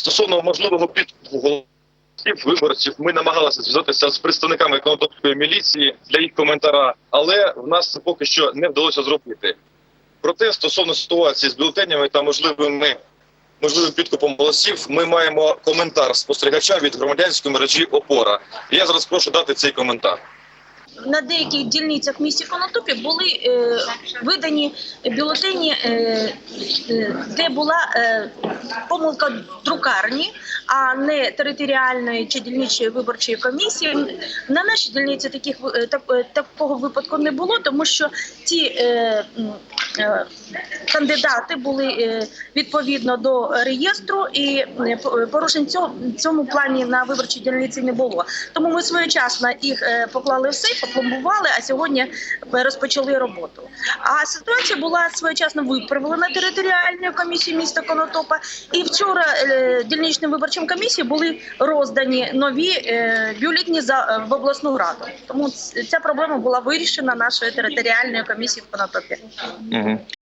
стосовно можливого підкупу голосів виборців, ми намагалися зв'язатися з представниками Конотопської міліції для їх коментара, але в нас це поки що не вдалося зробити. Проте стосовно ситуації з бюлетенями та можливими можливим підкупом голосів, ми маємо коментар спостерігача від громадянської мережі Опора. Я зараз прошу дати цей коментар. На деяких дільницях в місті Конотопі були е, видані бюлетені, е, е, де була е, помилка друкарні, а не територіальної чи дільничої виборчої комісії. На нашій дільниці таких е, так, е, такого випадку не було, тому що е, е, кандидати були е, відповідно до реєстру, і е, порушень цього цьому плані на виборчій дільниці не було. Тому ми своєчасно їх е, поклали в сейф, попломбували, а сьогодні е, розпочали роботу. А ситуація була своєчасно виправлена територіальною комісією міста Конотопа. І вчора е, дільничним виборчим комісіям були роздані нові е, бюлетні за е, в обласну раду. Тому ця проблема була вирішена нашою територіальною комісією в Конотопі. Mm-hmm.